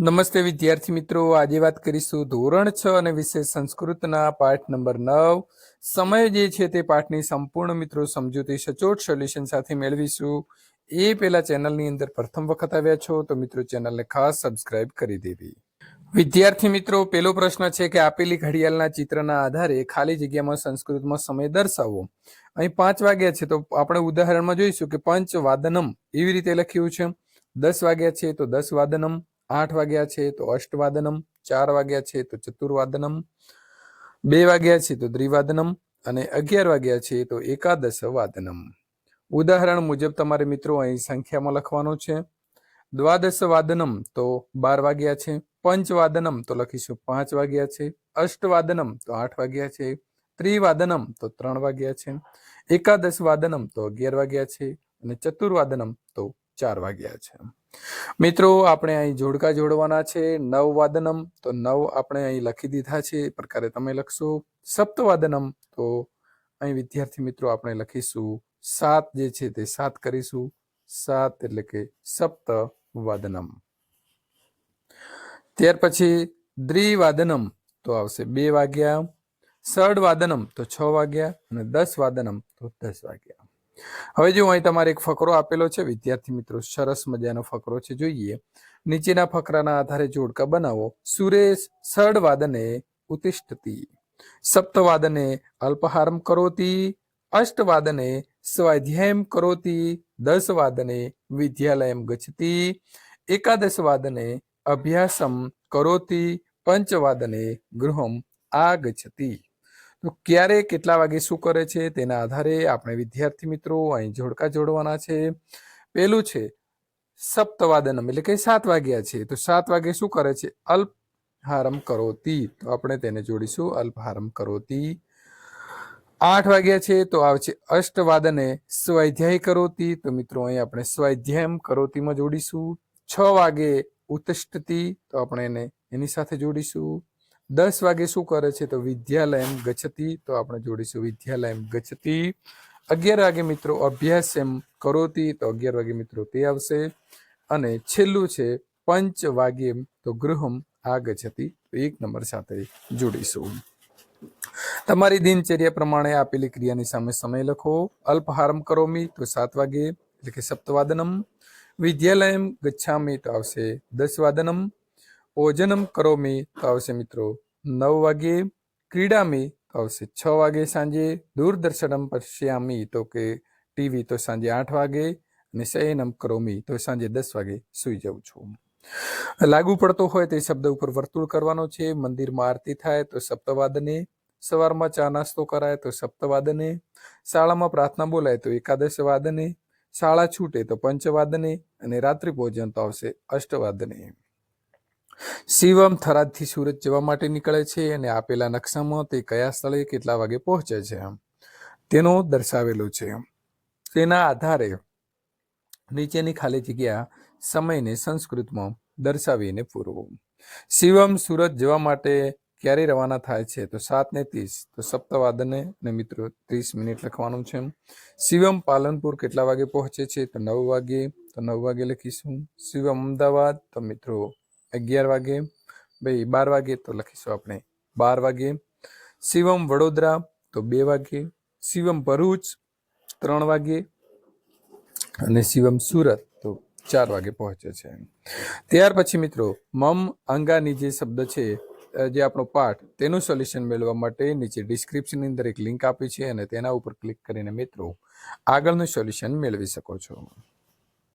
નમસ્તે વિદ્યાર્થી મિત્રો, આજે વાત કરીશું ધોરણ છ અને વિશેષ સંસ્કૃતના પાઠ નંબર નવ. સમય જે છે તે પાઠની સંપૂર્ણ મિત્રો સમજૂતી સચોટ સોલ્યુશન સાથે મેળવીશું. એ પહેલા ચેનલની અંદર પ્રથમ વખત આવ્યા છો તો મિત્રો ચેનલને ખાસ સબસ્ક્રાઇબ કરી દેવી. વિદ્યાર્થી મિત્રો પેલો પ્રશ્ન છે કે આપેલી ઘડિયાળના ચિત્રના આધારે ખાલી જગ્યામાં સંસ્કૃતમાં સમય દર્શાવો. અહીં પાંચ વાગ્યા છે તો આપણે ઉદાહરણમાં જોઈશું કે પંચ વાદનમ એવી રીતે લખ્યું છે. દસ વાગ્યા છે તો દસ વાદનમ આઠ વાગ્યા છે તો અષ્ટવાદનમ, ચાર વાગ્યા છે તો ચતુર્વાદનમ, બે વાગ્યા છે તો દ્વિવાદનમ અને અગિયાર વાગ્યા છે તો એકાદશ વાદનમ ઉદાહરણ મુજબ તમારે મિત્રો અહીં સંખ્યામાં લખવાનું છે. દ્વાદશ વાદનમ તો બાર વાગ્યા છે, પંચવાદનમ તો લખીશું પાંચ વાગ્યા છે, અષ્ટવાદનમ તો આઠ વાગ્યા છે, ત્રિવાદનમ તો ત્રણ વાગ્યા છે એકાદશ વાદનમ તો અગિયાર વાગ્યા છે અને ચતુર્વાદનમ તો ચાર વાગ્યા છે. મિત્રો, આપણે અહીં જોડકા જોડવાના છે. નવ વાદનમ, તો નવ આપણે અહીં લખી દીધા છે. એ પ્રકારે તમે લખશો. સપ્તવાદનમ, તો અહીં વિદ્યાર્થી મિત્રો, આપણે લખીશું સાત જે છે તે સાત કરીશું. સાત એટલે કે સપ્ત વાદનમ ત્યાર પછી દ્વિવાદનમ, તો આવશે બે વાગ્યા. સડ વાદનમ તો છ વાગ્યા. અને દસ વાદનમ તો દસ વાગ્યા. હવે જો અહીં તમારે એક ફકરો આપેલો છે, વિદ્યાર્થી મિત્રો, સરસ મજાનો ફકરો છે, જોઈએ. નીચેના ફકરાના આધારે જોડકા બનાવો, સુરેશ સડ વાદને ઉતિષ્ઠતી, સપ્તવાદને અલ્પહારમ કરોતી, અષ્ટવાદને સ્વાધ્યાયમ કરોતી દસ વાદને વિદ્યાલયમ ગચ્છતી એકાદશ વાદને અભ્યાસમ કરોતી, પંચવાદને ગૃહમ આગચ્છતી. તો ક્યારે કેટલા વાગે શું કરે છે? તેના આધારે આપણે વિદ્યાર્થી મિત્રો અહીં જોડકા જોડવાના છે. પેલું છે, સપ્તવાદનમ એટલે કે સાત વાગ્યા છે. તો સાત વાગે શું કરે છે? અલ્પહારમ કરોતી. તો આપણે તેને જોડીશું. અલ્પહારમ કરોતી. આઠ વાગ્યા છે. તો આવે છે અષ્ટવાદને સ્વાધ્યાય કરોતી. તો મિત્રો અહીં આપણે સ્વાધ્યાયમ કરોતીમાં જોડીશું. છ વાગે ઉત્તિષ્ઠતી તો આપણે એને એની સાથે જોડીશું. દસ વાગે શું કરે છે તો વિદ્યાલયમ ગચ્છતી તો આપણે જોડીશું વિદ્યાલયમ ગચ્છતી અગિયાર વાગે મિત્રો અભ્યાસ એમ કરોતી, તો અગિયાર વાગે મિત્રો તે આવશે. અને છેલ્લું છે પંચ વાગે તો ગૃહમ આ આગચ્છતી તો એક નંબર સાથે જોડીશું. તમારી દિનચર્યા પ્રમાણે આપેલી ક્રિયાની સામે સમય લખો. અલ્પહારમ કરોમી તો સાત વાગે, એટલે કે સપ્તવાદનમ. વિદ્યાલયમ ગચ્છામી તો આવશે દસ વાદનમ ભોજનમ કરોમી તો આવશે મિત્રો નવ વાગે ક્રીડામી તો આવશે છ વાગે સાંજે દૂરદર્શનમ પશ્યામી તો કે ટીવી તો સાંજે આઠ વાગે અને શયનમ કરોમી તો સાંજે દસ વાગે સૂઈ જાઉં છું લાગુ પડતો હોય તે શબ્દ ઉપર વર્તુળ કરવાનો છે મંદિરમાં આરતી થાય તો સપ્તવાદને સવારમાં ચા નાસ્તો કરાય તો સપ્તવાદને શાળામાં પ્રાર્થના બોલાય તો એકાદશ વાદને શાળા છૂટે તો પંચવાદને અને રાત્રિ ભોજન તો આવશે અષ્ટવાદને શિવમ થરાદથી સુરત જવા માટે નીકળે છે અને આપેલા નકશામાં તે કયા સ્થળે કેટલા વાગે પહોંચે છે તેનો દર્શાવેલો છે. તેના આધારે નીચેની ખાલી જગ્યા સમયને સંસ્કૃતમાં દર્શાવીને પૂરવો. શિવમ સુરત જવા માટે ક્યારે રવાના થાય છે તો સાત ને ત્રીસ, તો સપ્તવાદને ને મિત્રો ત્રીસ મિનિટ લખવાનું છે શિવમ પાલનપુર કેટલા વાગે પહોંચે છે? તો નવ વાગે, તો નવ વાગે લખીશું. શિવમ અમદાવાદ, તો મિત્રો અગિયાર વાગે ભાઈ બાર વાગે તો લખીશું આપણે. બાર વાગે, શિવમ વડોદરા તો બે વાગે, શિવમ ભરૂચ ત્રણ વાગે અને શિવમ સુરત તો ચાર વાગે પહોંચે છે. ત્યાર પછી મિત્રો, મમ અંગાની જે શબ્દ છે જે આપણો પાઠ, તેનું સોલ્યુશન મેળવવા માટે નીચે ડિસ્ક્રિપ્શનની અંદર એક લિંક આપી છે અને તેના ઉપર ક્લિક કરીને મિત્રો આગળનું સોલ્યુશન મેળવી શકો છો.